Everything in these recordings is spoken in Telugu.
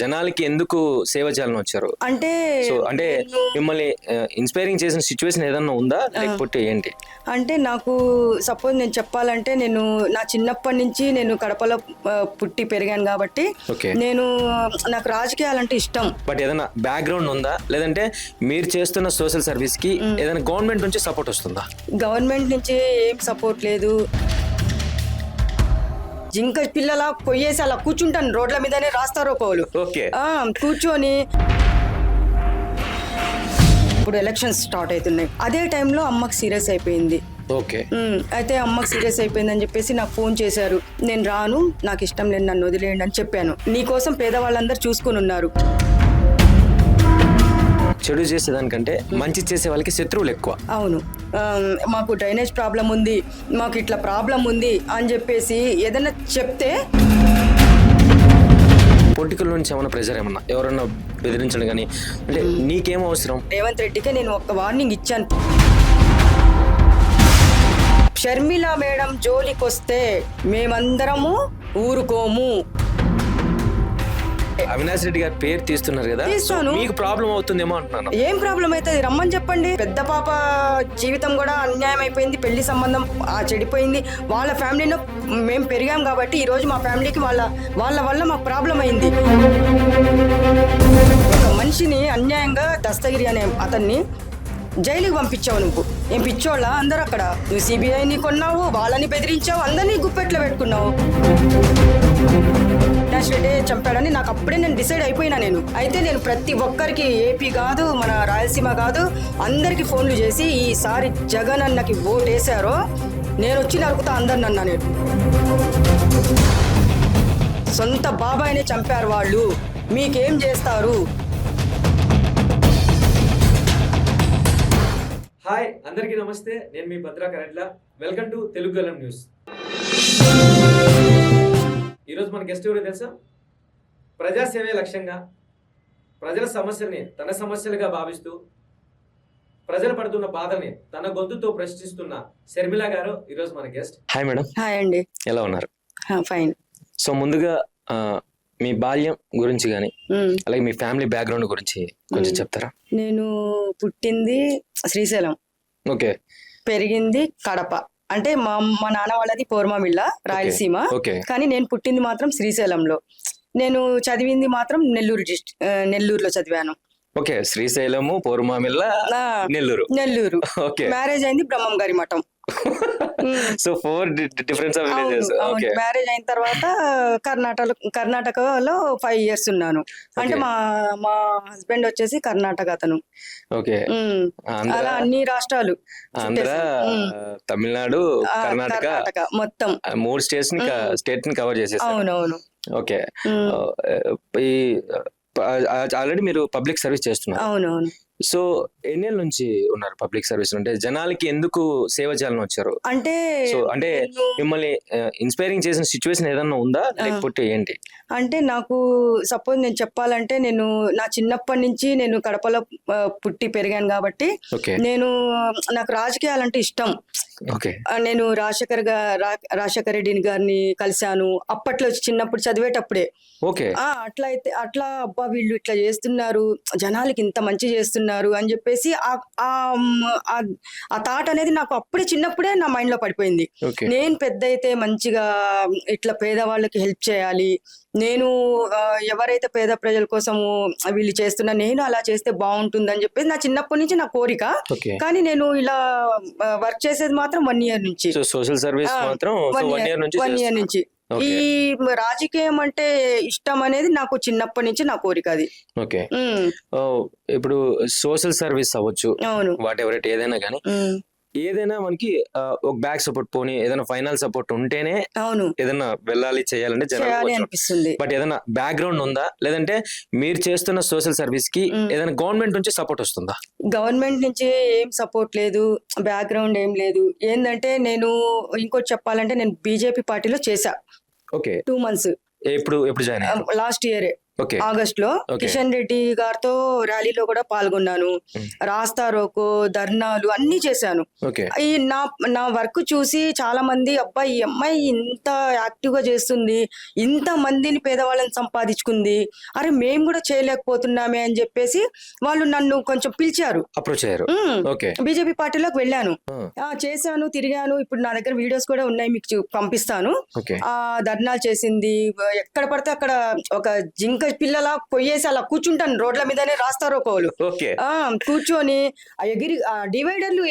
జనాలకి ఎందుకు సేవ చేయాలని వచ్చారు? అంటే సో అంటే మిమ్మల్ని ఇన్స్పైరింగ్ చేసిన సిచ్యువేషన్ ఏదన్నా ఉందా? లేకపోతే ఏంటి? అంటే నాకు సపోజ్ నేను చెప్పాలంటే నేను నా చిన్నప్పటి నుంచి నేను కడపలో పుట్టి పెరిగాను కాబట్టి నేను నాకు రాజకీయాలంటే ఇష్టం. బట్ ఏదైనా బ్యాక్గ్రౌండ్ ఉందా? లేదంటే మీరు చేస్తున్న సోషల్ సర్వీస్కి ఏదైనా గవర్నమెంట్ నుంచి సపోర్ట్ వస్తుందా? గవర్నమెంట్ నుంచి ఏం సపోర్ట్ లేదు. జింక పిల్లల కొయ్యేసి అలా కూర్చుంటాను. రోడ్ల మీదనే రాస్తారో పోలు ఓకే. ఆ, కూర్చొని. ఇప్పుడు ఎలక్షన్స్ స్టార్ట్ అవుతున్నాయి. అదే టైంలో అమ్మకి సీరియస్ అయిపోయింది. ఓకే. ఉమ్, అయితే అమ్మకి సీరియస్ అయిపోయిందని చెప్పేసి నాకు ఫోన్ చేశారు. నేను రాను నాకు ఇష్టం లేదు నన్ను వదిలేయండి అని చెప్పాను. నీకోసం పేదవాళ్ళందరూ చూసుకొని ఉన్నారు. చెడు చేసేదానికంటే మంచి చేసే వాళ్ళకి శత్రువులు ఎక్కువ. అవును. మాకు డ్రైనేజ్ ప్రాబ్లం ఉంది మాకు ఇట్లా ప్రాబ్లం ఉంది అని చెప్పేసి ఏదైనా చెప్తే పొలిటికల్ నుంచి ఏమైనా ప్రెజర్ ఏమన్నా? ఎవరన్నా బెదిరించడం కానీ అంటే నీకేం అవసరం? రేవంత్ రెడ్డికే నేను ఒక వార్నింగ్ ఇచ్చాను. షర్మిల మేడం జోలికొస్తే మేమందరము ఊరుకోము. అవినాష్ రెడ్డి గారి పేరు తీస్తున్నారు కదా. తీస్తాను. మీకు ప్రాబ్లం అవుతుందేమో అంటున్నాను. ఏం ప్రాబ్లం అవుతుంది రమ్మని చెప్పండి. పెద్ద పాప జీవితం కూడా అన్యాయం అయిపోయింది పెళ్ళి సంబంధం ఆ చెడిపోయింది. వాళ్ళ ఫ్యామిలీలో మేము పెరిగాం కాబట్టి ఈ రోజు మా ఫ్యామిలీకి వాళ్ళ వాళ్ళ వల్ల మాకు ప్రాబ్లం అయింది. ఒక మనిషిని అన్యాయంగా దస్తగిరి అనే అతన్ని జైలుకి పంపించావు నువ్వు. ఏం పిచ్చోళ్ళ? అందరూ అక్కడ. నువ్వు సిబిఐని కొన్నావు వాళ్ళని బెదిరించావు అందరినీ గుప్పెట్లో పెట్టుకున్నావు. చంపాడని నాకు అప్పుడే నేను డిసైడ్ అయిపోయినా నేను. అయితే నేను ప్రతి ఒక్కరికి ఏపీ కాదు మన రాయలసీమ కాదు అందరికి ఫోన్లు చేసి ఈసారి జగన్ అన్నకి ఓట్ వేశారో నేను వచ్చి నరుకుతా అందరిని అన్నా నేను. సొంత బాబాయిని చంపారు వాళ్ళు. మీకేం చేస్తారు? హాయ్ అందరికీ నమస్తే. నేను మీ Bhadra Karetla welcome to Telugu Galam news. ఈరోజు మన గెస్ట్ ఎవరో తెలుసా? ప్రజాసేవే లక్ష్యంగా ప్రజల సమస్యల్ని తన సమస్యలుగా భావిస్తూ ప్రజలు పడుతున్న బాధని తన గొంతుతో ప్రశ్నిస్తున్న శర్మిల గారు ఈరోజు మన గెస్ట్. Hi madam. హాయ్ అండి. ఎలా ఉన్నారు? ఫైన్. సో ముందుగా మీ బాల్యం గురించి కానీ అలాగే మీ ఫ్యామిలీ బ్యాక్గ్రౌండ్ గురించి కొంచెం చెప్తారా? నేను పుట్టింది శ్రీశైలం. ఓకే. పెరిగింది కడప. అంటే మా మా నాన్న వాళ్ళది పోర్మామిల్ల రాయలసీమ. ఓకే. కానీ నేను పుట్టింది మాత్రం శ్రీశైలంలో. నేను చదివింది మాత్రం నెల్లూరు డిస్ట్ ఆ, నెల్లూరులో చదివాను. Okay Srisailam Porumamilla Nellore. Nellore. Okay. Marriage అయింది Brahmam Gari Matham. So four difference of villages. Okay. Marriage అయిన తర్వాత కర్ణాటక కర్ణాటకలో ఫైవ్ ఇయర్స్ ఉన్నాను. అంటే. మా మా హస్బెండ్ వచ్చేసి కర్ణాటక అతను. ఓకే. అలా అన్ని రాష్ట్రాలు ఆంధ్ర. తమిళనాడు కర్ణాటక మొత్తం. మూడు స్టేట్స్ని స్టేట్ని కవర్ చేసేసారు. అవునవును. ఓకే. ఈ ఆల్రెడీ మీరు పబ్లిక్ సర్వీస్ చేస్తున్నారు. అవునవును. సో ఎన్నేళ్ళ నుంచి ఉన్నారు పబ్లిక్ సర్వీస్ అంటే జనాలకి ఎందుకు సేవ చేయాలని వచ్చారు? అంటే సో అంటే మిమ్మల్ని ఇన్స్పైరింగ్ చేసిన సిచ్యువేషన్ ఏదన్నా ఉందా? లేకపోతే ఏంటి? అంటే నాకు సపోజ్ నేను చెప్పాలంటే నేను నా చిన్నప్పటి నుంచి నేను కడపలో పుట్టి పెరిగాను కాబట్టి నేను నాకు రాజకీయాలంటే ఇష్టం. నేను రాజశేఖర్ రాజశేఖర రెడ్డిని గారిని కలిశాను. అప్పట్లో చిన్నప్పుడు చదివేటప్పుడే. ఓకే. ఆ అట్లా అయితే అట్లా అబ్బా వీళ్ళు ఇట్లా చేస్తున్నారు. జనాలకి ఇంత మంచి చేస్తున్నారు. అని చెప్పేసి ఆ- థాట్ అనేది నాకు అప్పుడే చిన్నప్పుడే నా మైండ్లో పడిపోయింది. నేను పెద్ద అయితే మంచిగా ఇట్లా పేదవాళ్ళకి హెల్ప్ చేయాలి. నేను ఎవరైతే పేద ప్రజల కోసము వీళ్ళు చేస్తున్నా నేను అలా చేస్తే బాగుంటుంది అని చెప్పేసి నా చిన్నప్పటి నుంచి నా కోరిక. కానీ నేను ఇలా వర్క్ చేసేది మాత్రం వన్ ఇయర్ నుంచి. సోషల్ సర్వీస్ మాత్రం వన్ ఇయర్ నుంచి. ఈ రాజకీయం అంటే ఇష్టం అనేది నాకు చిన్నప్పటి నుంచి నా కోరిక అది. ఓకే. ఇప్పుడు సోషల్ సర్వీస్ అవ్వచ్చు అవును. వాట్ ఎవర్ ఏదైనా కానీ. ఏదైనా మనకి ఒక బ్యాక్ సపోర్ట్ పోనీ ఏదైనా ఫైనల్ సపోర్ట్ ఉంటేనే అవును. ఏదైనా వెళ్ళాలి చేయాలంటే చేయాలి జనాలు అనిపిస్తుంది. బట్ ఏదైనా బ్యాక్గ్రౌండ్ ఉందా? లేదంటే మీరు చేస్తున్న సోషల్ సర్వీస్కి. ఏదైనా గవర్నమెంట్ నుంచి సపోర్ట్ వస్తుందా? గవర్నమెంట్ నుంచి ఏం సపోర్ట్ లేదు బ్యాక్గ్రౌండ్ ఏం లేదు. ఏంటంటే నేను ఇంకోటి చెప్పాలంటే నేను బీజేపీ పార్టీలో చేశా. ఓకే. టూ మంత్స్ ఎప్పుడు ఎప్పుడు జాయిన్ లాస్ట్ ఇయరే ఓకే ఆగస్ట్లో. కిషన్ రెడ్డి గారితో ర్యాలీలో కూడా పాల్గొన్నాను. రాస్తా రోకో ధర్నాలు అన్ని చేశాను. ఈ నా నా వర్క్ చూసి చాలా మంది అబ్బాయి ఈ అమ్మాయి ఇంత యాక్టివ్గా చేస్తుంది ఇంత మందిని పేదవాళ్ళని సంపాదించుకుంది అరే మేము కూడా చేయలేకపోతున్నామే అని చెప్పేసి వాళ్ళు నన్ను కొంచెం పిలిచారు. అప్రోచ్ అయ్యారు. ఓకే. బీజేపీ పార్టీలోకి వెళ్ళాను. ఆ. చేశాను తిరిగాను. ఇప్పుడు నా దగ్గర వీడియోస్ కూడా ఉన్నాయి మీకు పంపిస్తాను. ఆ ధర్నాలు చేసింది ఎక్కడ పడితే అక్కడ ఒక జింక పిల్లలా పొయ్యేసి అలా కూర్చుంటాను. రోడ్ల మీదనే రాస్తారు ఒకళ్ళు. కూర్చొని ఎగిరి డివైడర్లు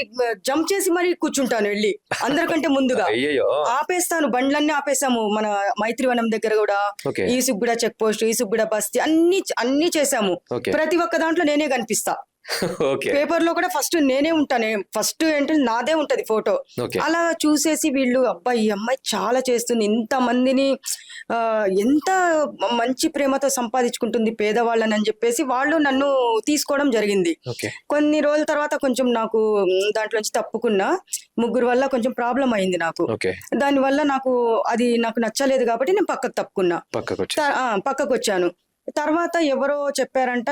జంప్ చేసి మరీ కూర్చుంటాను వెళ్ళి అందరికంటే ముందుగా. ఆపేస్తాను బండ్లన్నీ ఆపేసాము మన మైత్రివనం దగ్గర కూడా. Okay. Esuguda check post Esuguda బస్తీ అన్ని అన్ని చేసాము ప్రతి ఒక్క దాంట్లో నేనే కనిపిస్తా. పేపర్లో కూడా ఫస్ట్ నేనే ఉంటాను. ఫస్ట్ ఏంటంటే నాదే ఉంటది ఫోటో. అలా చూసేసి వీళ్ళు అబ్బాయి ఈ అమ్మాయి చాలా చేస్తుంది. ఇంత మందిని ఎంత మంచి ప్రేమతో సంపాదించుకుంటుంది పేదవాళ్ళని అని చెప్పేసి వాళ్ళు నన్ను తీసుకోవడం జరిగింది. కొన్ని రోజుల తర్వాత కొంచెం నాకు దాంట్లోంచి తప్పుకున్నా ముగ్గురు వల్ల కొంచెం ప్రాబ్లం అయింది నాకు. ఓకే. దానివల్ల నాకు అది నాకు నచ్చలేదు కాబట్టి నేను పక్కకు తప్పుకున్నా. పక్కకు వచ్చాను తర్వాత ఎవరో చెప్పారంట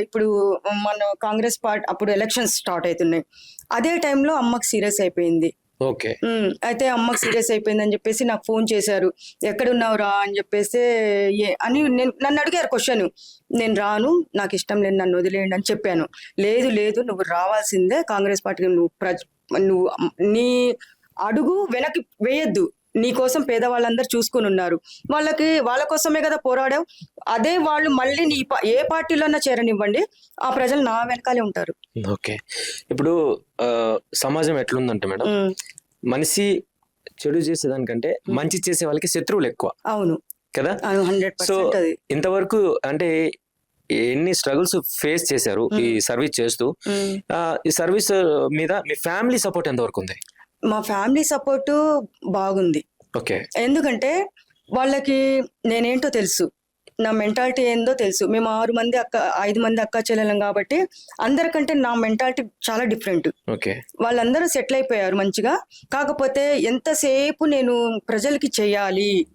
ఇప్పుడు మన కాంగ్రెస్ పార్టీ అప్పుడు ఎలక్షన్స్ స్టార్ట్ అవుతున్నాయి అదే టైంలో అమ్మకి సీరియస్ అయిపోయింది. ఓకే. అయితే అమ్మకి సీరియస్ అయిపోయిందని చెప్పేసి నాకు ఫోన్ చేశారు. ఎక్కడున్నావురా? అని చెప్పేసి అని నేను నన్ను అడిగారు క్వశ్చన్. నేను రాను నాకు ఇష్టం లేదు నన్ను వదిలేయండి అని చెప్పాను. లేదు లేదు నువ్వు రావాల్సిందే కాంగ్రెస్ పార్టీకి నువ్వు ప్రజ నువ్వు నీ అడుగు వెనక్కి వేయొద్దు. నీ కోసం పేదవాళ్ళందరూ చూసుకొని ఉన్నారు వాళ్ళకి వాళ్ళ కోసమే కదా పోరాడావు. అదే వాళ్ళు మళ్ళీ నీ ఏ పార్టీలోన్నా చేరనివ్వండి. ఆ ప్రజలు నా వెనకాలే ఉంటారు. ఓకే. ఇప్పుడు సమాజం ఎట్లుందంటే మేడం మనిషి చెడు చేసేదానికంటే మంచి చేసే వాళ్ళకి శత్రువులు ఎక్కువ. అవును. కదా? హండ్రెడ్ సో ఇంతవరకు అంటే ఎన్ని స్ట్రగుల్స్ ఫేస్ చేశారు ఈ సర్వీస్ చేస్తూ? ఈ సర్వీస్ మీద మీ ఫ్యామిలీ సపోర్ట్ ఎంతవరకు ఉంది? మా ఫ్యామిలీ సపోర్ట్ బాగుంది. ఓకే. ఎందుకంటే వాళ్ళకి నేనేంటో తెలుసు. నా మెంటాలిటీ ఏందో తెలుసు. మేము ఆరు మంది అక్క ఐదు మంది అక్క చెల్లెలం కాబట్టి అందరికంటే నా మెంటాలిటీ చాలా డిఫరెంట్. ఓకే. వాళ్ళందరూ సెటిల్ అయిపోయారు మంచిగా. కాకపోతే ఎంతసేపు నేను ప్రజలకి చేయాలి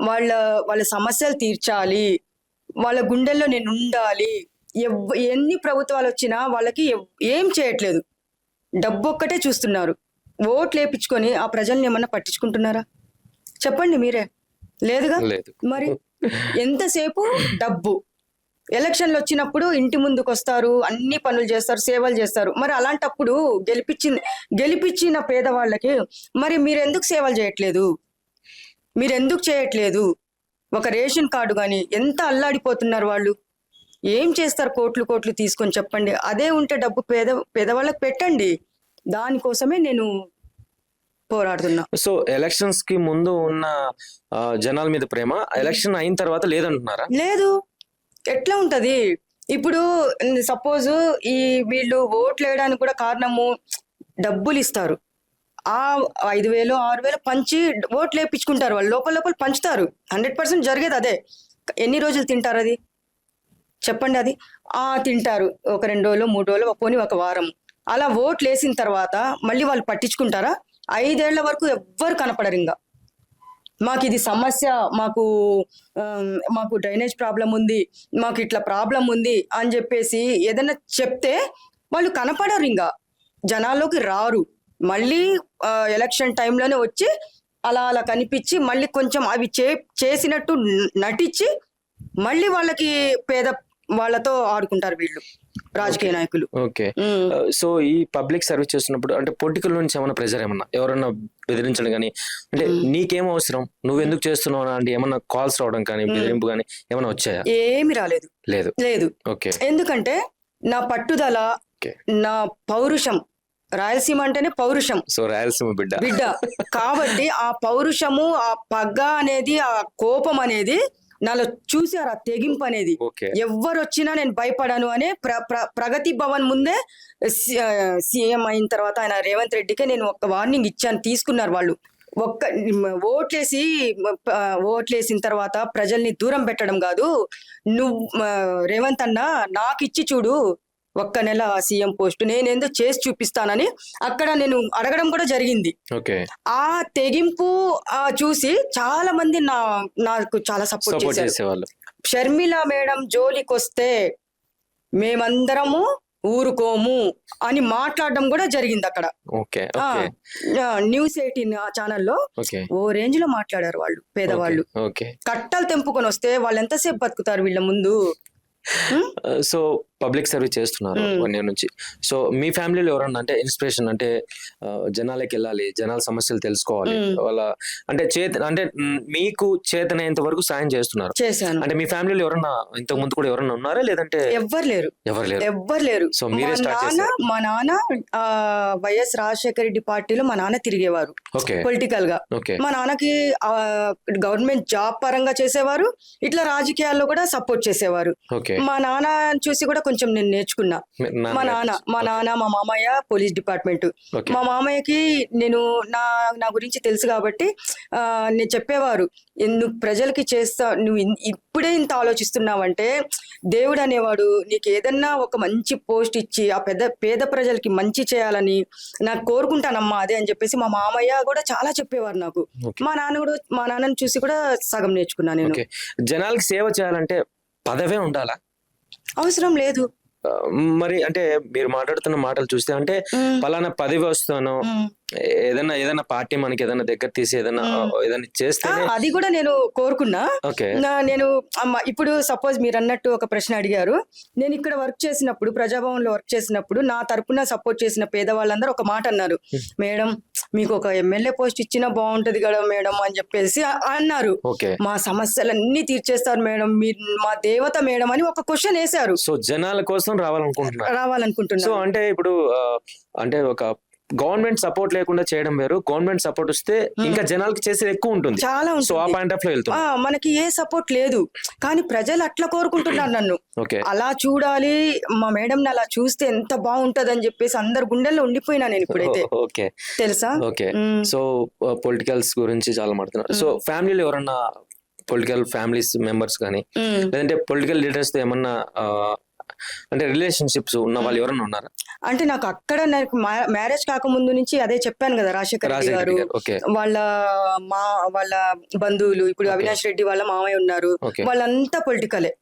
వాళ్ళ వాళ్ళ సమస్యలు తీర్చాలి వాళ్ళ గుండెల్లో నేను ఉండాలి ఎవ్- ఎన్ని ప్రభుత్వాలు వచ్చినా వాళ్ళకి ఏం చేయట్లేదు. డబ్బు ఒక్కటే చూస్తున్నారు. ఓట్లు వేపించుకొని ఆ ప్రజల్ని ఏమన్నా పట్టించుకుంటున్నారా? చెప్పండి మీరే. లేదుగా? లేదు. మరి ఎంతసేపు? డబ్బు. ఎలక్షన్లు వచ్చినప్పుడు ఇంటి ముందుకు వస్తారు అన్ని పనులు చేస్తారు సేవలు చేస్తారు. మరి అలాంటప్పుడు గెలిపించింది గెలిపించిన పేదవాళ్ళకి మరి మీరు ఎందుకు సేవలు చేయట్లేదు? మీరు ఎందుకు చేయట్లేదు? ఒక రేషన్ కార్డు కానీ ఎంత అల్లాడిపోతున్నారు వాళ్ళు? ఏం చేస్తారు కోట్లు కోట్లు తీసుకొని చెప్పండి. అదే ఉంటే డబ్బు పేద పేదవాళ్ళకి పెట్టండి. దానికోసమే నేను పోరాడుతున్నా. సో ఎలక్షన్స్కి ముందు ఉన్న జనాల మీద ప్రేమ ఎలక్షన్ అయిన తర్వాత లేదంటున్నారా? లేదు. ఎట్లా ఉంటది? ఇప్పుడు సపోజ్ ఈ వీళ్ళు ఓట్లు వేయడానికి కూడా కారణము డబ్బులు ఇస్తారు ఆ ఐదు వేలు ఆరు వేలు పంచి ఓట్లు వేయించుకుంటారు వాళ్ళు లోపల లోపల పంచుతారు. హండ్రెడ్ పర్సెంట్ జరిగేది అదే. ఎన్ని రోజులు తింటారు అది? చెప్పండి అది. ఆ తింటారు. ఒక రెండు రోజులు మూడు రోజులు పోని ఒక వారం. అలా ఓట్లు వేసిన తర్వాత మళ్ళీ వాళ్ళు పట్టించుకుంటారా? ఐదేళ్ళ వరకు ఎవ్వరు కనపడరు ఇంకా. మాకు ఇది సమస్య మాకు మాకు డ్రైనేజ్ ప్రాబ్లం ఉంది మాకు ఇట్లా ప్రాబ్లం ఉంది అని చెప్పేసి ఏదైనా చెప్తే వాళ్ళు కనపడరు ఇంకా. జనాల్లోకి రారు. మళ్ళీ ఎలక్షన్ టైంలోనే వచ్చి అలా అలా కనిపించి మళ్ళీ కొంచెం అవి చే చేసినట్టు నటించి మళ్ళీ వాళ్ళకి పేద వాళ్ళతో ఆడుకుంటారు వీళ్ళు. రాజకీయ నాయకులు. ఓకే. సో ఈ పబ్లిక్ సర్వీస్ చేస్తున్నప్పుడు అంటే పొలిటికల్ నుంచి ఏమైనా ప్రెజర్ ఏమన్నా? ఎవరన్నా బెదిరించడం కానీ అంటే నీకేం అవసరం? నువ్వు ఎందుకు చేస్తున్నావు అంటే ఏమన్నా కాల్స్ రావడం కానీ బెదిరింపు కానీ ఏమైనా వచ్చాయా? ఏమి రాలేదు. లేదు. లేదు. ఓకే. ఎందుకంటే నా పట్టుదల నా పౌరుషం రాయలసీమ అంటేనే పౌరుషం. సో రాయలసీమ బిడ్డ. బిడ్డ. కాబట్టి ఆ పౌరుషము ఆ పగ్గ అనేది ఆ కోపం అనేది నాలో చూసారు ఆ తెగింపు అనేది? ఓకే. ఎవ్వరు వచ్చినా నేను భయపడను అనే ప్ర ప్ర- ప్రగతి భవన్ ముందే సీఎం అయిన తర్వాత ఆయన రేవంత్ రెడ్డికే నేను ఒక వార్నింగ్ ఇచ్చాను తీసుకున్నారు వాళ్ళు. ఒక్క ఓట్లేసి ఓట్లేసిన తర్వాత ప్రజల్ని దూరం పెట్టడం కాదు. నువ్వు రేవంత్ అన్న నాకు ఇచ్చి చూడు ఒక్క నెల సీఎం పోస్ట్. నేను ఏందో చేసి చూపిస్తానని అక్కడ నేను అడగడం కూడా జరిగింది. ఆ తెగింపు చూసి చాలా మంది నా నాకు చాలా సపోర్ట్ చేసేవాళ్ళు. షర్మిల మేడం జోలికొస్తే మేమందరము ఊరుకోము అని మాట్లాడడం కూడా జరిగింది అక్కడ. న్యూస్ ఎయిటీన్ ఆ ఛానల్లో ఓ రేంజ్లో మాట్లాడారు వాళ్ళు పేదవాళ్ళు. ఓకే. కట్టలు తెంపుకొని వస్తే వాళ్ళు ఎంతసేపు బతుకుతారు వీళ్ళ ముందు? సో పబ్లిక్ సర్వీస్ చేస్తున్నారు. వన్ ఇయర్ నుంచి. సో మీ ఫ్యామిలీలో ఎవరన్నా అంటే ఇన్స్పిరేషన్ అంటే జనాలకి వెళ్ళాలి జనాల సమస్యలు తెలుసుకోవాలి. వాళ్ళ అంటే చేత అంటే మీకు చేతనైనంత వరకు సాయం చేస్తున్నారు. అంటే మీ ఫ్యామిలీలో ఎవరన్నా ఇంతకు ముందు కూడా ఎవరన్నా ఉన్నారా? లేదంటే ఎవ్వరు లేరు. ఎవరు లేరు? ఎవ్వరు లేరు. సో మీరే స్టార్ట్ నాన్న చేశారు. మా నాన్న ఆ, వైఎస్ రాజశేఖర రెడ్డి పార్టీలో మా నాన్న తిరిగేవారు. ఓకే. పొలిటికల్గా మా నాన్నకి గవర్నమెంట్ జాబ్ పరంగా చేసేవారు ఇట్లా రాజకీయాల్లో కూడా సపోర్ట్ చేసేవారు. ఓకే. మా నాన్న చూసి కూడా కొంచెం నేను నేర్చుకున్నా. మీ నాన్న మా. నాన్న మా మామయ్య పోలీస్ డిపార్ట్మెంట్. మా మామయ్యకి నేను నా నా గురించి తెలుసు కాబట్టి ఆ, నేను చెప్పేవారు. నువ్వు ప్రజలకి చేస్తా నువ్వు ఇప్పుడే ఇంత ఆలోచిస్తున్నావంటే దేవుడు అనేవాడు నీకు ఏదన్నా ఒక మంచి పోస్ట్ ఇచ్చి ఆ పెద్ద పేద ప్రజలకి మంచి చేయాలని నాకు కోరుకుంటానమ్మా అదే అని చెప్పేసి మా మామయ్య కూడా చాలా చెప్పేవారు నాకు. మా నాన్న కూడా మా నాన్నని చూసి కూడా సగం నేర్చుకున్నా నేను. జనాలకి సేవ చేయాలంటే పదవే ఉండాలా? అవసరం లేదు మరి అంటే మీరు మాట్లాడుతున్న మాటలు చూస్తే అంటే పలానా పదవి వస్తాను. ఏదైనా ఏదైనా పార్టీ మనకి ఏదైనా దగ్గర తీసి ఏదైనా. ఏదైనా ఆ, చేస్తేనే అది కూడా నేను కోరుకున్నా. నేను అమ్మ ఇప్పుడు సపోజ్ మీరు అన్నట్టు ఒక ప్రశ్న అడిగారు. నేను ఇక్కడ వర్క్ చేసినప్పుడు ప్రజాభవన్లో వర్క్ చేసినప్పుడు నా తరపున సపోర్ట్ చేసిన పేదవాళ్ళందరూ ఒక మాట అన్నారు. మేడం మీకు ఒక ఎమ్మెల్యే పోస్ట్ ఇచ్చినా బాగుంటది కదా మేడం అని చెప్పేసి అన్నారు. మా సమస్యలన్నీ తీర్చేస్తారు మేడం. మీరు మా దేవత మేడం అని ఒక క్వశ్చన్ వేశారు. సో జనాల కోసం రావాలనుకుంటున్నారు. సో రావాలనుకుంటున్నా అంటే ఇప్పుడు అంటే ఒక గవర్నమెంట్ సపోర్ట్ లేకుండా చేయడం వేరు. గవర్నమెంట్ సపోర్ట్ వస్తే ఇంకా జనాలకి చేసేది ఎక్కువ ఉంటుంది. చాలా సో ఆ పాయింట్ ఆఫ్లో వెళ్తుంది మనకి ఏ సపోర్ట్ లేదు. కానీ ప్రజలు అట్లా కోరుకుంటున్నారు నన్ను. అలా చూడాలి మా మేడం అలా చూస్తే ఎంత బాగుంటది అని చెప్పేసి అందరు గుండెల్లో ఉండిపోయినా నేను ఇప్పుడైతే. ఓకే. తెలుసా? ఓకే. సో పొలిటికల్స్ గురించి చాలా మాట్లాడుతున్నారు. సో ఫ్యామిలీలో ఎవరన్నా పొలిటికల్ ఫ్యామిలీస్ మెంబర్స్ కానీ. లేదంటే పొలిటికల్ లీడర్స్తో ఏమన్నా అంటే రిలేషన్షిప్స్ ఉన్న వాళ్ళు ఎవరన్నా ఉన్నారా? అంటే నాకు అక్కడ నాకు మ్యారేజ్ కాకముందు నుంచి అదే చెప్పాను కదా రాజశేఖర్ రెడ్డి గారు. వాళ్ళ మా వాళ్ళ బంధువులు ఇప్పుడు. అవినాష్ రెడ్డి వాళ్ళ మామయ్య ఉన్నారు. వాళ్ళంతా పొలిటికలే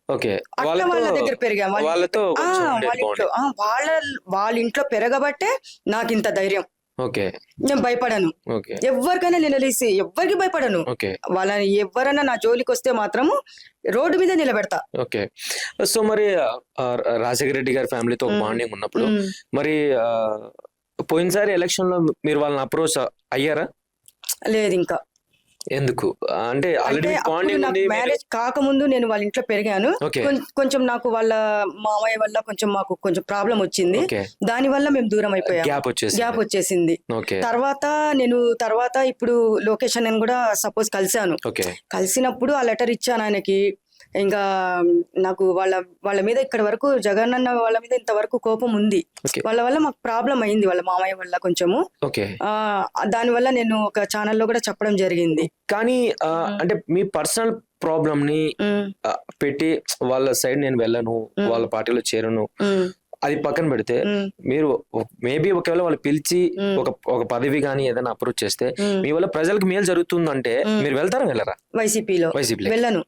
అట్లా వాళ్ళ దగ్గర పెరిగాం. వాళ్ళ వాళ్ళతో వాళ్ళ వాళ్ళ ఇంట్లో పెరగబట్టే నాకు ఇంత ధైర్యం. ఓకే. నేను భయపడను. ఓకే. ఎవరికైనా నిలదీసి ఎవరికి భయపడను. ఓకే. వాళ్ళని ఎవరైనా నా జోలికి వస్తే మాత్రము రోడ్డు మీద నిలబెడతా. ఓకే. సో మరి రాజశేఖర రెడ్డి గారి ఫ్యామిలీతో. బాండింగ్ ఉన్నప్పుడు. మరి పోయినసారి ఎలక్షన్లో మీరు వాళ్ళని అప్రోచ్ అయ్యారా? లేదు ఇంకా. ఎందుకు? అంటే ఆల్రెడీ బాండింగ్ నాకు ఉంది మ్యారేజ్ కాకముందు నేను వాళ్ళ ఇంట్లో పెరిగాను. కొం- కొంచెం నాకు వాళ్ళ మామయ్య వల్ల కొంచెం మాకు కొంచెం ప్రాబ్లం వచ్చింది. దాని వల్ల మేము దూరం అయిపోయాం గ్యాప్ వచ్చేసి గ్యాప్ వచ్చేసింది. ఓకే. తర్వాత నేను తర్వాత ఇప్పుడు లొకేషన్ నేను కూడా సపోజ్ కలిశాను. ఓకే. కలిసినప్పుడు ఆ లెటర్ ఇచ్చాను ఆయనకి. ఇంకా నాకు వాళ్ళ వాళ్ళ మీద ఇక్కడ వరకు జగన్ అన్న వాళ్ళ మీద ఇంతవరకు కోపం ఉంది. వాళ్ళ వల్ల మాకు ప్రాబ్లం అయింది వాళ్ళ మామయ్య వల్ల కొంచెము. దాని వల్ల నేను ఒక ఛానల్లో కూడా చెప్పడం జరిగింది. కానీ. అంటే మీ పర్సనల్ ప్రాబ్లమ్ని పెట్టి వాళ్ళ సైడ్ నేను వెళ్ళను. వాళ్ళ పార్టీలో చేరను అది పక్కన పెడితే మీరు మేబీ ఒకవేళ వాళ్ళు పిలిచి. ఒక ఒక పదవి కానీ ఏదైనా అప్రోచ్ చేస్తే. మీ వల్ల ప్రజలకు మేలు జరుగుతుందంటే. మీరు వెళ్తారా వెళ్ళరా? వైసీపీలో. వైసీపీ వెళ్ళను.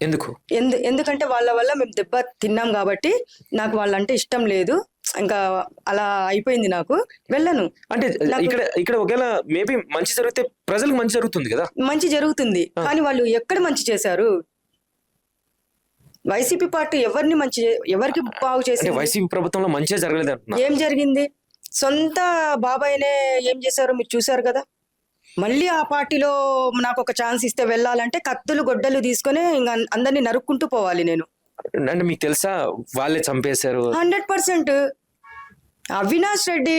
ఎందుకు? ఎందు ఎందుకంటే వాళ్ళ వల్ల మేము దెబ్బ తిన్నాం కాబట్టి నాకు వాళ్ళంటే ఇష్టం లేదు. ఇంకా అలా అయిపోయింది నాకు. వెళ్ళను. అంటే ఇక్కడ ఇక్కడ ఒకవేళ మేబీ మంచి జరిగితే ప్రజలకు మంచి జరుగుతుంది కదా? మంచి జరుగుతుంది. కానీ వాళ్ళు ఎక్కడ మంచి చేశారు? వైసీపీ పార్టీ ఎవరిని మంచి ఎవరికి బాగు చేసింది? వైసీపీ ప్రభుత్వంలో మంచిగా జరగలేదు ఏం జరిగింది? సొంత బాబాయ్నే ఏం చేశారో మీరు చూశారు కదా? మళ్ళీ ఆ పార్టీలో నాకు ఒక ఛాన్స్ ఇస్తే వెళ్ళాలంటే కత్తులు గొడ్డలు తీసుకొని ఇంకా అందరినీ నరుక్కుంటూ పోవాలి నేను. అంటే మీకు తెలుసా? వాళ్ళే చంపేశారు. Hundred percent. అవినాష్ రెడ్డి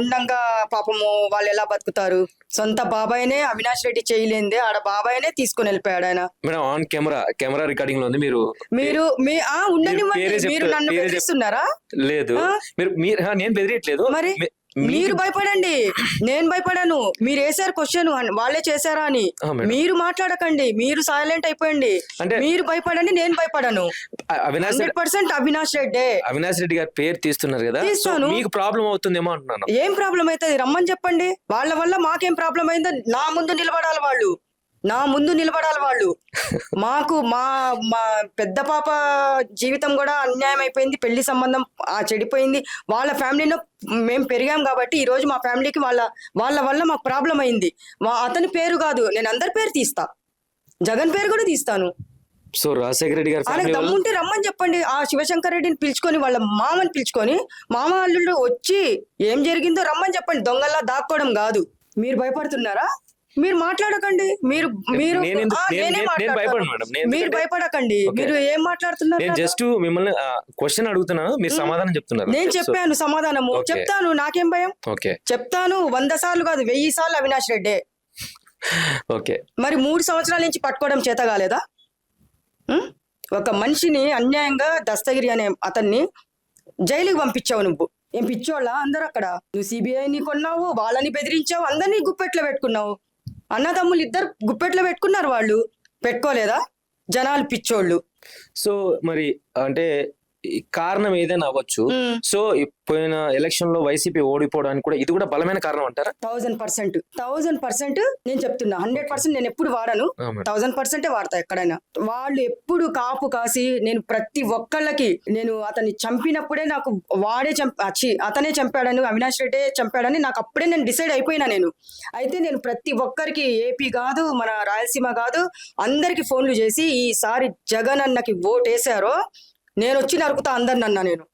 ఉండంగా పాపము వాళ్ళు ఎలా బతుకుతారు? సొంత బాబాయ్నే అవినాష్ రెడ్డి చేయలేందే ఆడ బాబాయ్నే తీసుకొని వెళ్ళిపోయాడు ఆయన. మేడం ఆన్ కెమెరా కెమెరా రికార్డింగ్లో ఉంది. మీరు మీరు మీ ఆ మీరు నన్ను బెదిరిస్తున్నారా? లేదు? మీరు నేను బెదిరియట్లేదు. మరి? మీరు భయపడండి. నేను భయపడాను. మీరు వేసారు క్వశ్చన్ వాళ్ళే చేశారా అని. మీరు మాట్లాడకండి. మీరు సైలెంట్ అయిపోయండి. అంటే మీరు భయపడండి నేను భయపడను. అవినాష్ పర్సెంట్ అవినాష్ రెడ్డే. అవినాష్ రెడ్డి గారి పేరు తీస్తున్నారు కదా. తీస్తాను. మీకు ప్రాబ్లం అవుతుందేమో అంటున్నాను. ఏం ప్రాబ్లం అవుతుంది? రమ్మని చెప్పండి. వాళ్ళ వల్ల మాకేం ప్రాబ్లం అయిందో నా ముందు నిలబడాలి వాళ్ళు. నా ముందు నిలబడాలి వాళ్ళు. మాకు మా మా పెద్ద పాప జీవితం కూడా అన్యాయం అయిపోయింది పెళ్ళి సంబంధం ఆ చెడిపోయింది. వాళ్ళ ఫ్యామిలీలో మేము పెరిగాం కాబట్టి ఈ రోజు మా ఫ్యామిలీకి వాళ్ళ వాళ్ళ వల్ల మాకు ప్రాబ్లం అయింది. మా- అతని పేరు కాదు నేను అందరి పేరు తీస్తా. జగన్ పేరు కూడా తీస్తాను. సో రాజశేఖర రెడ్డి గారి దమ్ముంటే రమ్మని చెప్పండి. ఆ శివశంకర్ రెడ్డిని పిలుచుకొని వాళ్ళ మామని పిలుచుకొని మామ అల్లుళ్ళు వచ్చి ఏం జరిగిందో రమ్మని చెప్పండి. దొంగల్లా దాక్కోవడం కాదు. మీరు భయపడుతున్నారా? మీరు మాట్లాడకండి. మీరు మీరు నేను ఎందుకు- ఆ, నేను- నేనే నేను- నేను మాట్లాడతాను. భయపడను మేడం. నేను మీరు ఎందుకంటే- భయపడకండి. మీరు ఏం మాట్లాడుతున్నారు నేను నాకు? జస్ట్ మిమ్మల్ని క్వశ్చన్ అడుగుతున్నాను. మీరు సమాధానం చెప్తున్నారు. నేను చెప్పాను సమాధానము. చెప్తాను. నాకేం భయం? ఓకే. చెప్తాను. వంద సార్లు కాదు వెయ్యి సార్లు అవినాష్ రెడ్డే. ఓకే. మరి మూడు సంవత్సరాల నుంచి పట్టుకోవడం చేత కాలేదా? ఉం? ఒక మనిషిని అన్యాయంగా దస్తగిరి అనే అతన్ని జైలుకి పంపించావు నువ్వు. ఏం పిచ్చోళ్ళ అందరూ అక్కడ నువ్వు సిబిఐని కొన్నావు వాళ్ళని బెదిరించావు అందరినీ గుప్పెట్లో పెట్టుకున్నావు. అన్నదమ్ములు ఇద్దరు గుప్పెట్లో పెట్టుకున్నారు వాళ్ళు. పెట్టుకోలేదా? జనాలు పిచ్చోళ్ళు. సో మరి అంటే కారణం ఏదైనా అవ్వచ్చు. సో పోయిన ఎలక్షన్లో వైసీపీ ఓడిపోవడానికి కూడా ఇది కూడా బలమైన కారణం అంటారా? Thousand percent. థౌజండ్ పర్సెంట్ నేను చెప్తున్నా. హండ్రెడ్ పర్సెంట్ నేను ఎప్పుడు వాడను. థౌజండ్ పర్సెంటే వాడతా ఎక్కడైనా. వాళ్ళు ఎప్పుడు కాపు కాసి నేను ప్రతి ఒక్కళ్ళకి నేను అతన్ని చంపినప్పుడే నాకు వాడే చంప అతనే చంపాడని అవినాష్ రెడ్డే చంపాడని నాకు అప్పుడే నేను డిసైడ్ అయిపోయినా నేను. అయితే నేను ప్రతి ఒక్కరికి ఏపీ కాదు మన రాయలసీమ కాదు అందరికి ఫోన్లు చేసి ఈసారి జగన్ అన్నకి ఓట్ వేసారో నేను వచ్చి నరుకుతా అందరిని అన్నా నేను.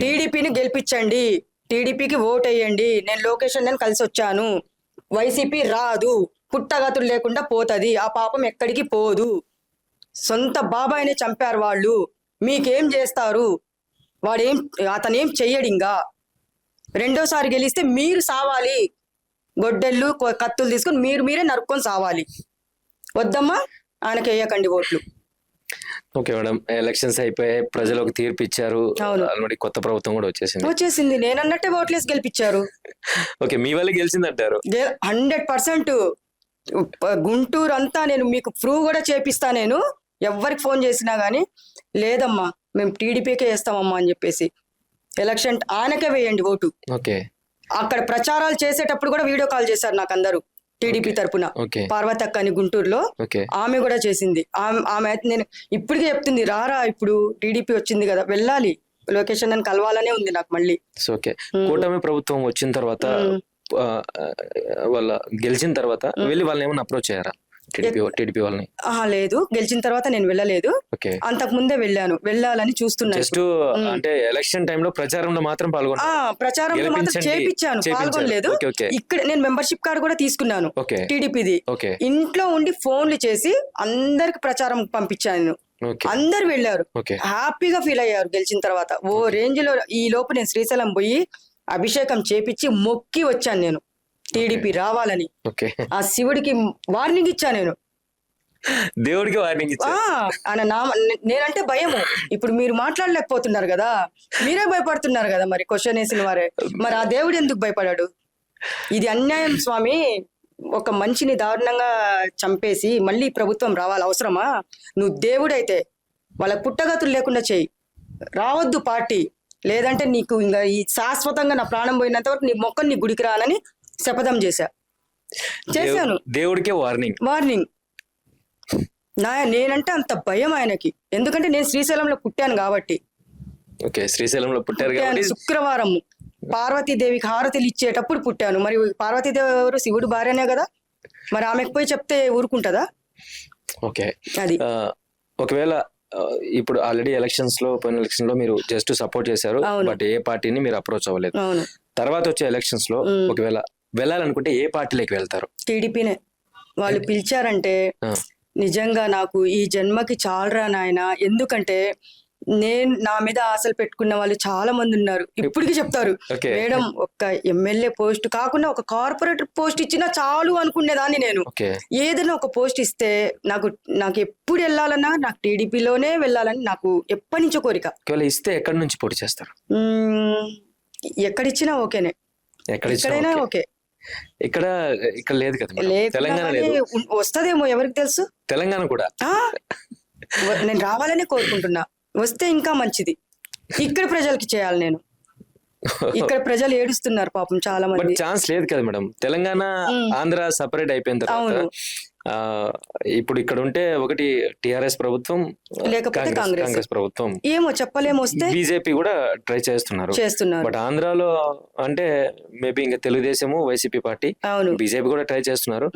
టీడీపీని గెలిపించండి టీడీపీకి ఓట్ వేయండి నేను లొకేషన్ నేను కలిసి వచ్చాను. వైసీపీ రాదు పుట్టగతులు లేకుండా పోతుంది ఆ పాపం ఎక్కడికి పోదు. సొంత బాబాయిని చంపారు వాళ్ళు మీకేం చేస్తారు? వాడేం అతనేం చెయ్యడు ఇంకా. రెండోసారి గెలిస్తే మీరు సావాలి. గొడ్డెళ్ళు కత్తులు తీసుకొని మీరు మీరే నరుక్కొని సావాలి. వద్దమ్మా ఆయనకి వేయకండి ఓట్లు. Okay madam. ఎలక్షన్స్ అయిపోయాయి ప్రజలకు తీర్పు ఇచ్చారు. ఆల్రెడీ కొత్త ప్రభుత్వం కూడా వచ్చేసింది. వచ్చేసింది. నేనన్నట్టే ఓట్లేసి గెలిపించారు. ఓకే మీ వల్ల గెలిచిందంటారు? Hundred percent. గుంటూరు అంతా నేను మీకు ప్రూవ్ కూడా చేపిస్తా నేను. ఎవరికి ఫోన్ చేసినా గానీ లేదమ్మా మేము టీడీపీకే వేస్తామమ్మా అని చెప్పేసి. ఎలక్షన్ ఆయనకే వేయండి ఓటు. ఓకే. అక్కడ ప్రచారాలు చేసేటప్పుడు కూడా వీడియో కాల్ చేశారు నాకు అందరూ టీడీపీ తరపున. పార్వతక్క అని గుంటూరులో ఆమె కూడా చేసింది. ఆమె ఆమె అయితే నేను ఇప్పటికే చెప్తుంది రారా ఇప్పుడు టీడీపీ వచ్చింది కదా వెళ్ళాలి. లొకేషన్ నన్ను కలవాలనే ఉంది నాకు మళ్ళీ. ఓకే. కూటమి ప్రభుత్వం వచ్చిన తర్వాత వాళ్ళ గెలిచిన తర్వాత వెళ్ళి వాళ్ళని ఏమైనా అప్రోచ్ అయ్యారా? టీడీపీ వాళ్ళని. లేదు. గెలిచిన తర్వాత నేను వెళ్ళలేదు. అంతకు ముందే వెళ్ళాను. వెళ్ళాలని చూస్తున్నాను జస్ట్ అంటే ఎలక్షన్ టైంలో ప్రచారంలో మాత్రం ఆ పాల్గొన్నారు ప్రచారంలో మాత్రం చేపించాను. పాల్గొనలేదు. ఇక్కడ నేను మెంబర్షిప్ కార్డు కూడా తీసుకున్నాను టీడీపీది. ఇంట్లో ఉండి ఫోన్లు చేసి అందరికి ప్రచారం పంపించాను. అందరు వెళ్ళారు. హ్యాపీగా ఫీల్ అయ్యారు గెలిచిన తర్వాత. ఓ రేంజ్లో ఈ లోపు నేను శ్రీశైలం పోయి అభిషేకం చేపించి మొక్కి వచ్చాను నేను. టీడీపీ రావాలని. ఆ శివుడికి వార్నింగ్ ఇచ్చా నేను. దేవుడికి వార్నింగ్ ఆయన నా నేనంటే భయము. ఇప్పుడు మీరు మాట్లాడలేకపోతున్నారు కదా. మీరే భయపడుతున్నారు కదా మరి క్వశ్చన్ వేసిన వారే. మరి ఆ దేవుడు ఎందుకు భయపడాడు? ఇది అన్యాయం స్వామి. ఒక మనిషిని దారుణంగా చంపేసి మళ్ళీ ప్రభుత్వం రావాలి. అవసరమా? నువ్వు దేవుడైతే వాళ్ళకి పుట్టగతులు లేకుండా చేయి. రావద్దు పార్టీ. లేదంటే నీకు ఇంకా ఈ శాశ్వతంగా నా ప్రాణం పోయినంత వరకు నీ మొక్కని నీ గుడికి రానని శపథం చేశా. చేశాను. దేవుడికే వార్నింగ్. వార్నింగ్. నా నేనంటే అంత భయం ఆయనకి. ఎందుకంటే నేను శ్రీశైలంలో పుట్టాను కాబట్టి. ఓకే శ్రీశైలంలో పుట్టారు కాబట్టి శుక్రవారం పార్వతీదేవికి హారతిలు ఇచ్చేటప్పుడు పుట్టాను. మరి పార్వతీదేవి ఎవరు? శివుడు భార్యనే కదా? మరి ఆమెకు పోయి చెప్తే ఊరుకుంటుందా? ఓకే. అది. ఒకవేళ ఇప్పుడు ఆల్రెడీ ఎలక్షన్స్లో పోయిన ఎలక్షన్లో మీరు జస్ట్ సపోర్ట్ చేశారు. బట్ ఏ పార్టీని మీరు అప్రోచ్ అవ్వలేదు. అవును. తర్వాత వచ్చే ఎలక్షన్స్లో. ఒకవేళ వెళ్ళాలనుకుంటే ఏ పార్టీలోకి వెళ్తారు? టీడీపీనే. వాళ్ళు పిలిచారంటే నిజంగా నాకు ఈ జన్మకి చాలరా నాయన? ఎందుకంటే నేను నా మీద ఆశలు పెట్టుకున్న వాళ్ళు చాలా మంది ఉన్నారు. ఇప్పటికి చెప్తారు. మేడం ఒక్క ఎమ్మెల్యే పోస్ట్ కాకుండా ఒక కార్పొరేటర్ పోస్ట్ ఇచ్చినా చాలు అనుకునేదాన్ని నేను. ఏదైనా ఒక పోస్ట్ ఇస్తే నాకు నాకు ఎప్పుడు వెళ్ళాలన్నా నాకు టీడీపీలోనే వెళ్ళాలని నాకు ఎప్పటి నుంచో కోరిక. ఇస్తే ఎక్కడి నుంచి పోటీ చేస్తారు? ఎక్కడిచ్చినా ఓకేనే. ఎక్కడ ఇచ్చినా ఎక్కడైనా ఓకే. ఇక్కడ ఇక్కడ లేదు కదా తెలంగాణ లేదు. వస్తదేమో ఎవరికి తెలుసు? తెలంగాణ కూడా. నేను రావాలనే కోరుకుంటున్నా. వస్తే ఇంకా మంచిది. ఇక్కడ ప్రజలకి చేయాలి నేను. ఇక్కడ ప్రజలు ఏడుస్తున్నారు పాపం చాలా మంది ఛాన్స్ లేదు కదా మేడం. తెలంగాణ. ఆంధ్ర సపరేట్ అయిపోయిన తర్వాత ఇప్పుడు ఇక్కడ ఉంటే ఒకటి టిఆర్ఎస్ ప్రభుత్వం లేకపోతే కాంగ్రెస్ ప్రభుత్వం. ఏమో చెప్పలేము వస్తే బీజేపీ కూడా ట్రై చేస్తున్నారు. చేస్తున్నారు. బట్ ఆంధ్రాలో అంటే మేబీ ఇంకా తెలుగుదేశము వైసీపీ పార్టీ అవును. బీజేపీ కూడా ట్రై చేస్తున్నారు.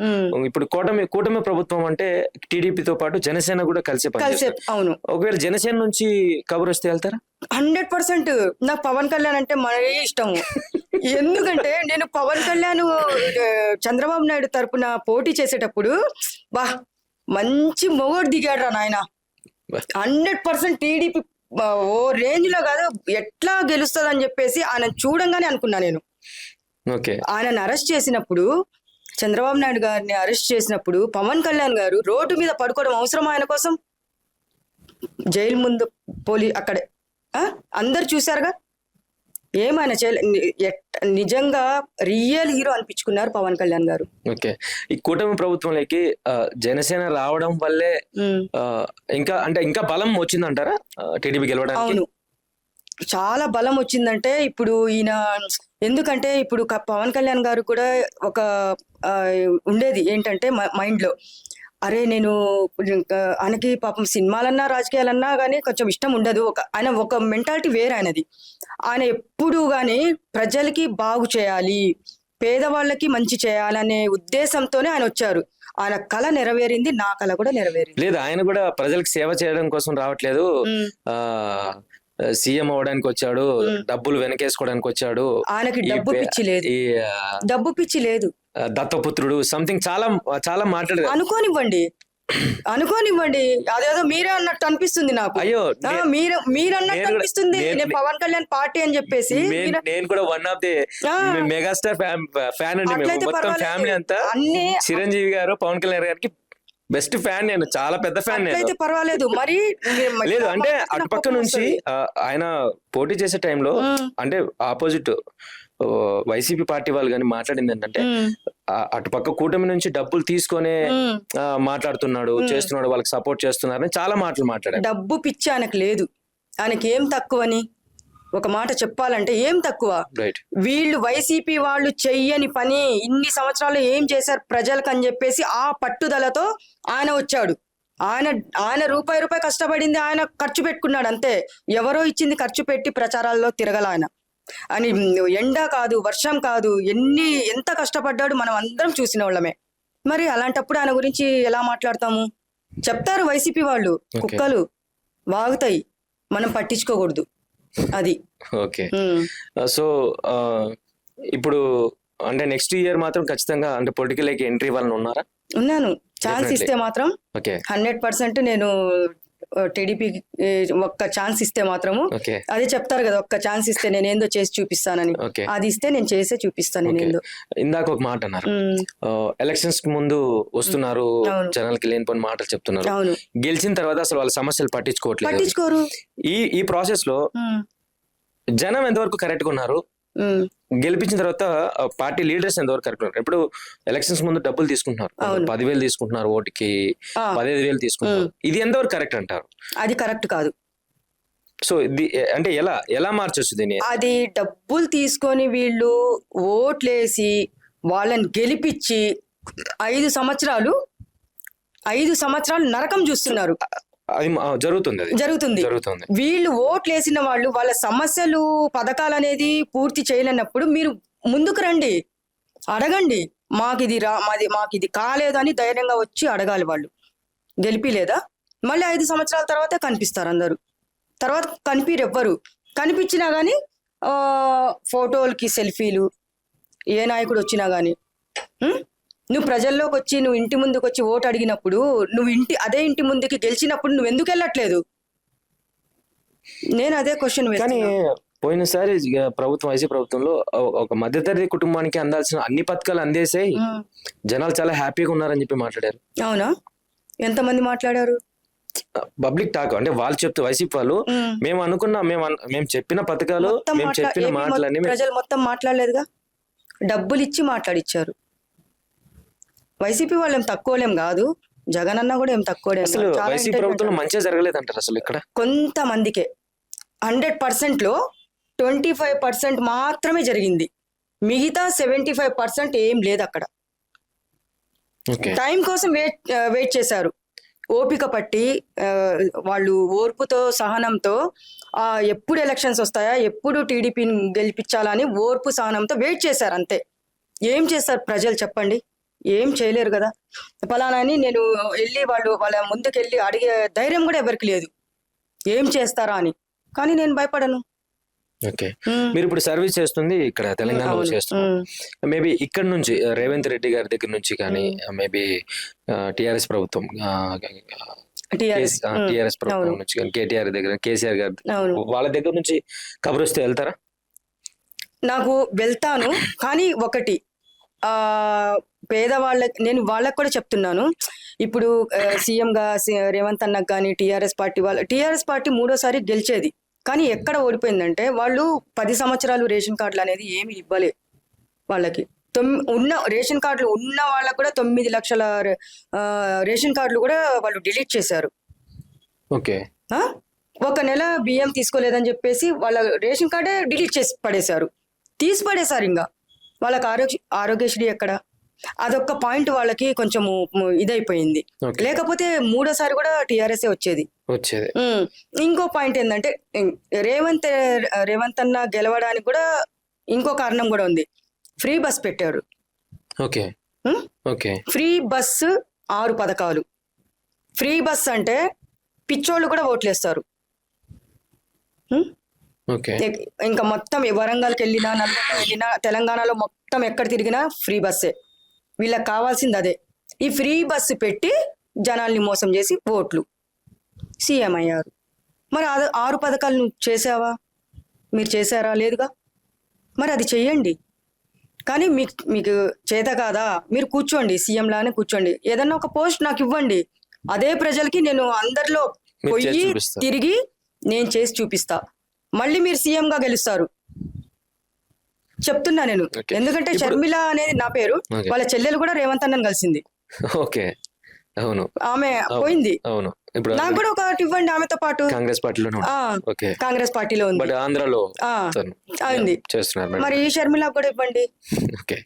ఇప్పుడు కూటమి కూటమి ప్రభుత్వం అంటే టీడీపీతో పాటు జనసేన కూడా కలిసి పనిచేస్తారు. ఒకవేళ జనసేన నుంచి కబురు వస్తే వెళ్తారా? హండ్రెడ్ పర్సెంట్ నాకు పవన్ కళ్యాణ్ అంటే మరీ ఇష్టము. ఎందుకంటే నేను పవన్ కళ్యాణ్ చంద్రబాబు నాయుడు తరపున పోటీ చేసేటప్పుడు బా మంచి మొగోడు దిగాడు రా నాయన. హండ్రెడ్ పర్సెంట్ టీడీపీ ఓ రేంజ్లో కాదు ఎట్లా గెలుస్తుంది అని చెప్పేసి ఆయన చూడంగానే అనుకున్నా నేను. ఓకే. ఆయనను అరెస్ట్ చేసినప్పుడు చంద్రబాబు నాయుడు గారిని అరెస్ట్ చేసినప్పుడు పవన్ కళ్యాణ్ గారు రోడ్డు మీద పడుకోవడం అవసరం ఆయన కోసం? జైలు ముందు పోలీ అక్కడే? అందరు చూశారుగా? ఏమైనా చేయలే. నిజంగా రియల్ హీరో అనిపించుకున్నారు పవన్ కళ్యాణ్ గారు. ఓకే. ఈ కూటమి ప్రభుత్వంలోకి జనసేన రావడం వల్లే ఇంకా అంటే ఇంకా బలం వచ్చిందంటారా? టీడీపీ గెలవడానికి? అవును. చాలా బలం వచ్చిందంటే ఇప్పుడు ఈయన ఎందుకంటే ఇప్పుడు పవన్ కళ్యాణ్ గారు కూడా ఒక ఉండేది ఏంటంటే మైండ్లో అరే నేను ఇంకా ఆయనకి పాపం సినిమాలన్నా రాజకీయాలన్నా కానీ కొంచెం ఇష్టం ఉండదు. ఒక ఆయన ఒక మెంటాలిటీ వేరే ఆయనది. ఆయన ఎప్పుడు కానీ ప్రజలకి బాగు చేయాలి పేదవాళ్ళకి మంచి చేయాలనే ఉద్దేశంతోనే ఆయన వచ్చారు. ఆయన కళ నెరవేరింది నా కళ కూడా నెరవేరింది. లేదు ఆయన కూడా ప్రజలకు సేవ చేయడం కోసం రావట్లేదు. సీఎం అవడానికి వచ్చాడు. డబ్బులు వెనకేసుకోవడానికి వచ్చాడు ఆయనకి డబ్బు పిచ్చి లేదు. డబ్బు పిచ్చి లేదు. దత్తపుత్రుడు సంథింగ్ చాలా చాలా మాట్లాడారు అనుకోనివ్వండి. అనుకోనివ్వండి. అదేదో మీరే అన్నట్టు అనిపిస్తుంది నాకు. అయ్యో మీరు మీరు అన్నట్టు అనిపిస్తుంది. నేను- పవన్ కళ్యాణ్ పార్టీ అని చెప్పేసి నేను కూడా one of the. Megastar fan అండి మొత్తం. ఫ్యామిలీ అంతా. అన్ని చిరంజీవి గారు పవన్ కళ్యాణ్ గారికి బెస్ట్ ఫ్యాన్ నేను చాలా పెద్ద ఫ్యాన్ నేను. పర్వాలేదు మరి లేదు అంటే అటుపక్క నుంచి ఆయన పోటీ చేసే టైంలో అంటే ఆపోజిట్ వైసీపీ పార్టీ వాళ్ళు కానీ మాట్లాడింది ఏంటంటే అటుపక్క కూటమి నుంచి డబ్బులు తీసుకొనే మాట్లాడుతున్నాడు. చేస్తున్నాడు వాళ్ళకి సపోర్ట్ చేస్తున్నారని చాలా మాటలు మాట్లాడారు డబ్బు పిచ్చి ఆయనకు లేదు. ఆయనకి ఏం తక్కువని ఒక మాట చెప్పాలంటే ఏం తక్కువ? వీళ్ళు వైసీపీ వాళ్ళు చెయ్యని పని ఇన్ని సంవత్సరాలు ఏం చేశారు ప్రజలకు అని చెప్పేసి ఆ పట్టుదలతో ఆయన వచ్చాడు. ఆయన ఆయన రూపాయి రూపాయి కష్టపడింది ఆయన ఖర్చు పెట్టుకున్నాడు అంతే. ఎవరో ఇచ్చింది ఖర్చు పెట్టి ప్రచారాల్లో తిరగల ఆయన. అని ఎండ కాదు వర్షం కాదు ఎన్ని ఎంత కష్టపడ్డాడు మనం అందరం చూసిన వాళ్ళమే. మరి అలాంటప్పుడు ఆయన గురించి ఎలా మాట్లాడతాము? చెప్తారు వైసీపీ వాళ్ళు. కుక్కలు వాగుతాయి. మనం పట్టించుకోకూడదు. అది. ఓకే. సో ఇప్పుడు అంటే నెక్స్ట్ ఇయర్ మాత్రం ఖచ్చితంగా అంటే పొలిటికల్ ఎంట్రీ వాళ్ళని ఉన్నారా ఉన్నాను. ఛాన్స్. ఇస్తే మాత్రం ఓకే. హండ్రెడ్ పర్సెంట్ నేను టీడీపీ ఒక్క ఛాన్స్ ఇస్తే మాత్రము అదే చెప్తారు కదా ఒక్క ఛాన్స్ ఇస్తే నేను ఏందో చేసి చూపిస్తానని. అది ఇస్తే నేను చేసే చూపిస్తాను నేను ఇందాక ఒక మాట అన్నారు. ఎలక్షన్స్కి ముందు వస్తున్నారు. జనాలకి లేని పని మాటలు చెప్తున్నారు. గెలిచిన తర్వాత అసలు వాళ్ళ సమస్యలు పట్టించుకోవట్లేదు. పట్టించుకోరు. ఈ ఈ ప్రాసెస్లో జనం ఎంతవరకు కరెక్ట్గా ఉన్నారు? గెలిపించిన తర్వాత పార్టీ లీడర్స్ ఎంతవరకు కరెక్ట్ ఉన్నారు? ఇప్పుడు ఎలక్షన్స్ ముందు డబ్బులు తీసుకుంటున్నారు. పదివేలు తీసుకుంటున్నారు ఓటుకి పదిహేను వేలు తీసుకుంటున్నారు. ఇది ఎంతవరకు కరెక్ట్ అంటారు? అది కరెక్ట్ కాదు. సో ఇది అంటే ఎలా ఎలా మార్చొచ్చు దీన్ని? అది డబ్బులు తీసుకొని వీళ్ళు ఓట్లేసి వాళ్ళని గెలిపించి ఐదు సంవత్సరాలు ఐదు సంవత్సరాలు నరకం చూస్తున్నారు. అది జరుగుతుంది అది. జరుగుతుంది. జరుగుతుంది. వీళ్ళు ఓట్లు వేసిన వాళ్ళు వాళ్ళ సమస్యలు పథకాలు అనేది పూర్తి చేయలేనప్పుడు మీరు ముందుకు రండి. అడగండి. మాకు ఇది రా మాది మాకు ఇది కాలేదని ధైర్యంగా వచ్చి అడగాలి వాళ్ళు. గెలిపిలేదా? మళ్ళీ ఐదు సంవత్సరాల తర్వాత కనిపిస్తారు అందరూ. తర్వాత కనిపిరు ఎవ్వరు కనిపించినా కానీ ఫోటోలకి సెల్ఫీలు ఏ నాయకుడు వచ్చినా కానీ నువ్వు ప్రజల్లోకి వచ్చి నువ్వు ఇంటి ముందుకు వచ్చి ఓటు అడిగినప్పుడు నువ్వు ఇంటి అదే ఇంటి ముందుకి గెలిచినప్పుడు నువ్వు ఎందుకు వెళ్ళట్లేదు? నేను అదే క్వశ్చన్ కానీ పోయినసారి ప్రభుత్వం వైసీ ప్రభుత్వంలో ఒక- మధ్యతరగతి కుటుంబానికి అందాల్సిన అన్ని పథకాలు అందేసాయి. జనాలు చాలా హ్యాపీగా ఉన్నారని చెప్పి మాట్లాడారు. అవునా? ఎంతమంది మాట్లాడారు? పబ్లిక్ టాక్ అంటే వాళ్ళు చెప్తూ వైసీపీ వాళ్ళు. మేము అనుకున్న మేము మేము చెప్పిన పథకాలు మేము చెప్పిన మాటలన్నీ ప్రజలు మొత్తం మాట్లాడలేదుగా? డబ్బులు ఇచ్చి మాట్లాడిచ్చారు. వైసీపీ వాళ్ళు ఏం తక్కువలేం కాదు. జగన్ అన్న కూడా ఏం తక్కువలేం అసలు. చాలా ప్రభుత్వంలో. మంచిగా జరగలేదంటారు అసలు ఇక్కడ? కొంతమందికే. హండ్రెడ్ పర్సెంట్లో ట్వంటీ ఫైవ్ పర్సెంట్ మాత్రమే జరిగింది. మిగతా సెవెంటీ ఫైవ్ పర్సెంట్ ఏం లేదు అక్కడ. ఓకే. టైం కోసం వెయిట్ వెయిట్ చేశారు. ఓపిక పట్టి ఆ, వాళ్ళు ఓర్పుతో సహనంతో ఆ, ఎప్పుడు ఎలక్షన్స్ వస్తాయా ఎప్పుడు టీడీపీని గెలిపించాలా అని ఓర్పు సహనంతో వెయిట్ చేశారు అంతే. ఏం చేస్తారు ప్రజలు చెప్పండి. ఏం చేయలేరు కదా. ఫలానా అని నేను వెళ్ళి వాళ్ళు వాళ్ళ ముందుకు వెళ్ళి అడిగే ధైర్యం కూడా ఎవరికి లేదు. ఏం చేస్తారా అని. కానీ నేను భయపడను. ఓకే. మీరు ఇప్పుడు సర్వీస్ చేస్తుంది ఇక్కడ తెలంగాణలో. చేస్తున్నారు. ఉమ్, మేబీ ఇక్కడ నుంచి రేవంత్ రెడ్డి గారి దగ్గర నుంచి కానీ మేబీ టిఆర్ఎస్ ప్రభుత్వం టిఆర్ఎస్ ప్రభుత్వం. నుంచి కానీ కేటీఆర్ దగ్గర కేసీఆర్ గారి వాళ్ళ దగ్గర నుంచి కబురు వస్తే వెళ్తారా? నాకు వెళ్తాను. కానీ ఒకటి పేదవాళ్ళ నేను వాళ్ళకి కూడా చెప్తున్నాను. ఇప్పుడు సీఎం గా సి- రేవంత్ అన్నకు కానీ టీఆర్ఎస్ పార్టీ వాళ్ళ టీఆర్ఎస్ పార్టీ మూడోసారి గెలిచేది. కానీ ఎక్కడ ఓడిపోయిందంటే వాళ్ళు పది సంవత్సరాలు రేషన్ కార్డులు అనేది ఏమి ఇవ్వలే వాళ్ళకి. తొమ్మి ఉన్న రేషన్ కార్డులు ఉన్న వాళ్ళకు కూడా తొమ్మిది లక్షల రేషన్ కార్డులు కూడా వాళ్ళు డిలీట్ చేశారు. ఓకే? ఒక నెల బియ్యం తీసుకోలేదని చెప్పేసి వాళ్ళ రేషన్ కార్డే డిలీట్ చేసి పడేశారు. తీసి పడేశారు ఇంకా వాళ్ళకి ఆరోగ్య ఆరోగ్యశ్రీ ఎక్కడ? అదొక్క పాయింట్ వాళ్ళకి కొంచెం ఇదైపోయింది. లేకపోతే మూడోసారి కూడా టీఆర్ఎస్ వచ్చేది. వచ్చేది. ఇంకో పాయింట్ ఏంటంటే రేవంత్ రేవంత్ అన్న గెలవడానికి కూడా ఇంకో కారణం కూడా ఉంది. ఫ్రీ బస్ పెట్టాడు ఓకే. ఓకే. ఫ్రీ బస్సు ఆరు పథకాలు. ఫ్రీ బస్ అంటే పిచ్చోళ్ళు కూడా ఓట్లేస్తారు. ఇక- మొత్తం వరంగల్కి వెళ్ళినా నల్గొండ వెళ్ళినా తెలంగాణలో మొత్తం ఎక్కడ తిరిగినా ఫ్రీ బస్సే. వీళ్ళకి కావాల్సింది అదే. ఈ ఫ్రీ బస్సు పెట్టి జనాల్ని మోసం చేసి ఓట్లు. సీఎం అయ్యారు. మరి అది- ఆరు పథకాలు నువ్వు చేసావా? మీరు చేశారా? లేదుగా? మరి అది చెయ్యండి. కానీ మీకు మీకు చేత కాదా? మీరు కూర్చోండి సీఎం లానే కూర్చోండి. ఏదన్నా ఒక పోస్ట్ నాకు ఇవ్వండి. అదే ప్రజలకి నేను అందరిలో పోయి. తిరిగి నేను చేసి చూపిస్తా. మళ్ళీ మీరు సీఎం గా గెలుస్తారు. చెప్తున్నా నేను. ఎందుకంటే షర్మిల అనేది నా పేరు. వాళ్ళ చెల్లెలు కూడా రేవంత్ అన్నని కలిసింది. ఓకే. అవును. ఆమె. పోయింది. అవును. ఇప్పుడు నాకు కూడా ఒకటి ఇవ్వండి ఆమెతో పాటు. కాంగ్రెస్ ఉన్నారు. ఓకే. కాంగ్రెస్ పార్టీలో ఉంది. బట్ ఆంధ్రాలో ఆ తను అయింది చేస్తున్నారు మరి ఈ షర్మిల కూడా ఇవ్వండి. ఓకే.